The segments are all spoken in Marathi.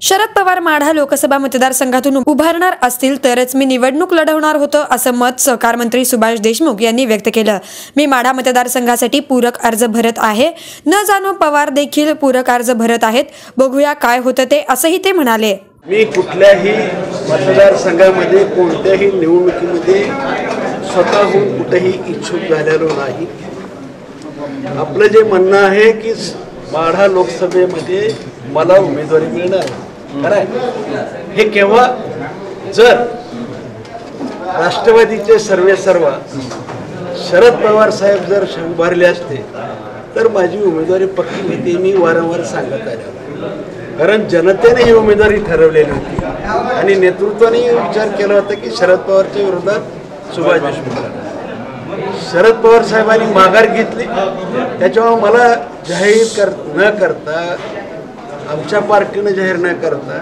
शरद पवार माढा लोकसभा मतदारसंघातून उभारणार असतील तरच मी निवडणूक लढवणार होतं असं मत सहकार मंत्री सुभाष देशमुख यांनी व्यक्त केलं. मी माढा मतदारसंघासाठी पूरक अर्ज भरत आहे. न जाणो पवार देखील पूरक अर्ज भरत आहेत. बघूया काय होतं ते असंही ते म्हणाले. मी कुठल्याही मतदारसंघामध्ये कोणत्याही निवडणुकीमध्ये स्वतःहून कुठेही इच्छुक झालेलो नाही. आपलं जे म्हणणं आहे की माढा लोकसभेमध्ये मला उमेदवारी मिळणार. खरं आहे हे केव्हा? जर राष्ट्रवादीचे सर्वे सर्व शरद पवार साहेब जर श- उभारले असते तर माझी उमेदवारी पक्की होती मी वारंवार सांगत आलो. कारण जनतेने ही उमेदवारी ठरवलेली होती. आणि नेतृत्वाने विचार केला होता की शरद पवारच्या विरोधात सुभाष देशमुख शरद पवार साहेबांनी माघार घेतली. त्याच्यामुळे मला जाहीर कर न करता आमच्या पार्टीनं जाहीर न करता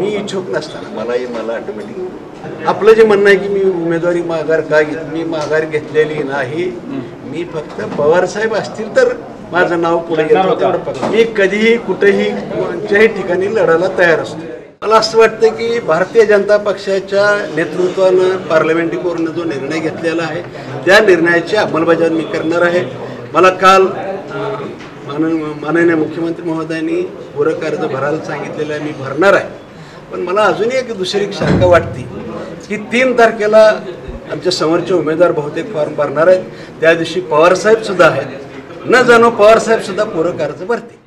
मी इच्छुक नसताना मलाही मला ऑटोमॅटिक आपलं जे म्हणणं आहे की मी उमेदवारी माघार का घेत मी माघार घेतलेली नाही. मी फक्त पवार साहेब असतील तर माझं नाव पुढे घेतो. मी कधीही कुठेही कोणत्याही ठिकाणी लढायला तयार असतो. मला असं वाटतं की भारतीय जनता पक्षाच्या नेतृत्वानं पार्लमेंटरी कोरनं जो निर्णय घेतलेला आहे त्या निर्णयाची अंमलबजावणी मी करणार आहे. मला काल मान माननीय मुख्यमंत्री महोदयांनी पूरक अर्ज भरायला सांगितलेलं आहे मी भरणार आहे. पण मला अजूनही एक दुसरी एक शंका वाटते की तीन तारखेला आमच्या समोरचे उमेदवार बहुतेक फॉर्म भरणार आहेत. त्या दिवशी पवारसाहेब सुद्धा आहेत. न जाणो पवारसाहेब सुद्धा पूरक अर्ज भरतील.